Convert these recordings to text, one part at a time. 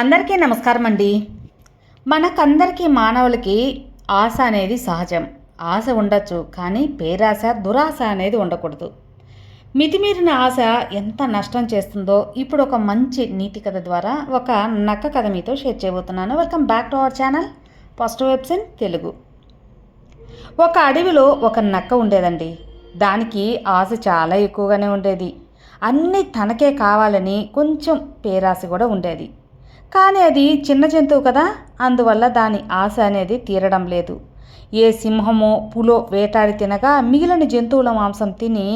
అందరికీ నమస్కారం అండి మనకందరికీ మానవులకి ఆశ అనేది సహజం. ఆశ ఉండొచ్చు కానీ పేరాశ దురాశ అనేది ఉండకూడదు. మితిమీరిన ఆశ ఎంత నష్టం చేస్తుందో ఇప్పుడు ఒక మంచి నీతి కథ ద్వారా ఒక నక్క కథ మీతో షేర్ చేయబోతున్నాను. Welcome back to our channel first webs in Telugu. ఒక అడవిలో ఒక నక్క ఉండేదండి. దానికి ఆశ చాలా ఎక్కువగానే ఉండేది. అన్నీ తనకే కావాలని కొంచెం పేరాశ కూడా ఉండేది. కానీ అది చిన్న జంతువు కదా. అందువల్ల దాని ఆశ అనేది తీరడం లేదు. ఏ సింహమో పులో వేటాడి తినగా మిగిలిన జంతువుల మాంసం తిని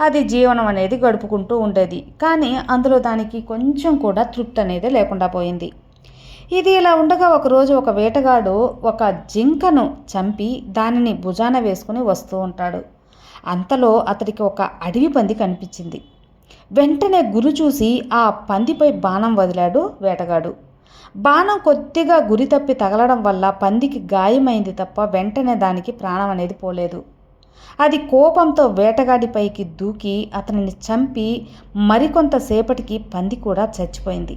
అది జీవనం అనేది గడుపుకుంటూ ఉండేది. కానీ అందులో దానికి కొంచెం కూడా తృప్తి అనేది లేకుండా పోయింది. ఇది ఇలా ఉండగా ఒకరోజు ఒక వేటగాడు ఒక జింకను చంపి దానిని భుజాన వేసుకుని వస్తూ ఉంటాడు. అంతలో అతడికి ఒక అడవి పంది కనిపించింది. వెంటనే గురి చూసి ఆ పందిపై బాణం వదిలాడు వేటగాడు. బాణం కొద్దిగా గురి తప్పి తగలడం వల్ల పందికి గాయమైంది తప్ప వెంటనే దానికి ప్రాణం అనేది పోలేదు. అది కోపంతో వేటగాడిపైకి దూకి అతనిని చంపి మరికొంతసేపటికి పంది కూడా చచ్చిపోయింది.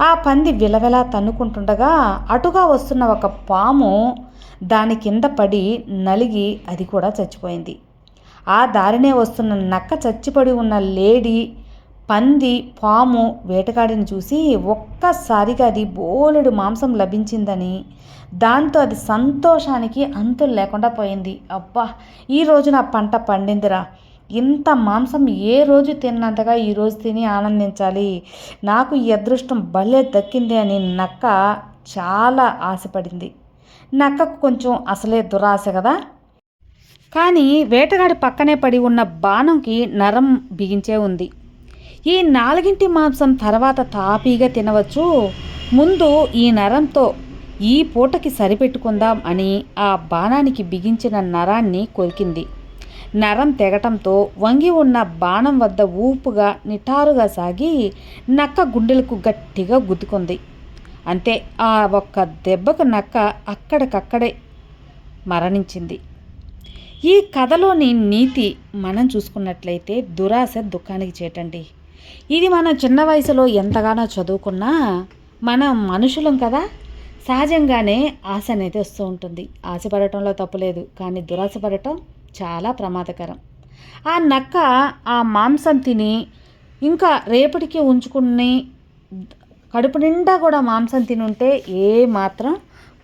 ఆ పంది విలవెలా తన్నుకుంటుండగా అటుగా వస్తున్న ఒక పాము దాని కింద పడి నలిగి అది కూడా చచ్చిపోయింది. ఆ దారినే వస్తున్న నక్క చచ్చిపడి ఉన్న లేడీ పంది పాము వేటగాడిని చూసి ఒక్కసారిగా అది బోలెడు మాంసం లభించిందని దాంతో అది సంతోషానికి అంతులు లేకుండా పోయింది. అబ్బా ఈరోజు నా పంట పండిందిరా. ఇంత మాంసం ఏ రోజు తిన్నంతగా ఈరోజు తిని ఆనందించాలి? నాకు ఈ అదృష్టం భలే దక్కింది అని నక్క చాలా ఆశపడింది. నక్కకు కొంచెం అసలే దురాశ కదా? కానీ వేటగాడి పక్కనే పడి ఉన్న బాణంకి నరం బిగించే ఉంది. ఈ నాలుగింటి మాంసం తర్వాత తాపీగా తినవచ్చు. ముందు ఈ నరంతో ఈ పూటకి సరిపెట్టుకుందాం అని ఆ బాణానికి బిగించిన నరాన్ని కొరికింది. నరం తెగటంతో వంగి ఉన్న బాణం వద్ద ఊపుగా నిటారుగా సాగి నక్క గుండెలకు గట్టిగా గుద్దుకుంది. అంతే ఆ ఒక్క దెబ్బకు నక్క అక్కడికక్కడే మరణించింది. ఈ కథలోని నీతి మనం చూసుకున్నట్లయితే దురాశ దుఃఖానికి చేటండి. ఇది మనం చిన్న వయసులో ఎంతగానో చదువుకున్నా మనం మనుషులం కదా. సహజంగానే ఆశ అనేది వస్తూ ఉంటుంది. ఆశపడటంలో తప్పులేదు కానీ దురాశ పడటం చాలా ప్రమాదకరం. ఆ నక్క ఆ మాంసం తిని ఇంకా రేపటికి ఉంచుకుని కడుపు నిండా కూడా మాంసం తిని ఉంటే ఏ మాత్రం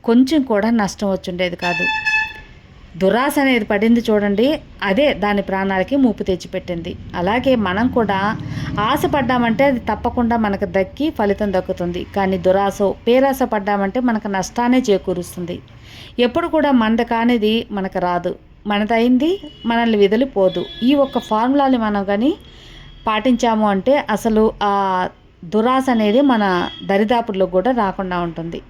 కొంచెం కూడా నష్టం వచ్చుండేది కాదు. దురాశ అనేది పడింది చూడండి. అదే దాని ప్రాణాలకి ముప్పు తెచ్చిపెట్టింది. అలాగే మనం కూడా ఆశపడ్డామంటే అది తప్పకుండా మనకు దక్కి ఫలితం దక్కుతుంది. కానీ దురాశ పేరాశ పడ్డామంటే మనకు నష్టాన్ని చేకూరుస్తుంది. ఎప్పుడు కూడా మనది కానిది మనకు రాదు. మనదైంది మనల్ని విదిలిపోదు. ఈ ఒక్క ఫార్ములాని మనం కానీ పాటించాము అంటే అసలు ఆ దురాశ అనేది మన దరిదాపుల్లో కూడా రాకుండా ఉంటుంది.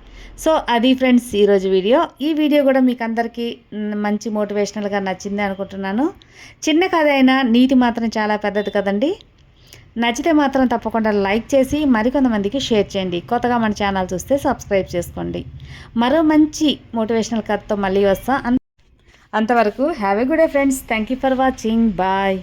సో అది ఫ్రెండ్స్ ఈరోజు వీడియో. ఈ వీడియో కూడా మీకు అందరికీ మంచి మోటివేషనల్గా నచ్చింది అనుకుంటున్నాను. చిన్న కథ అయినా నీతి మాత్రం చాలా పెద్దది కదండి. నచ్చితే మాత్రం తప్పకుండా లైక్ చేసి మరికొంతమందికి షేర్ చేయండి. కొత్తగా మన ఛానల్ చూస్తే సబ్స్క్రైబ్ చేసుకోండి. మరో మంచి మోటివేషనల్ కథతో మళ్ళీ వస్తాం. అంతవరకు have a good day friends. Thank you for watching. Bye.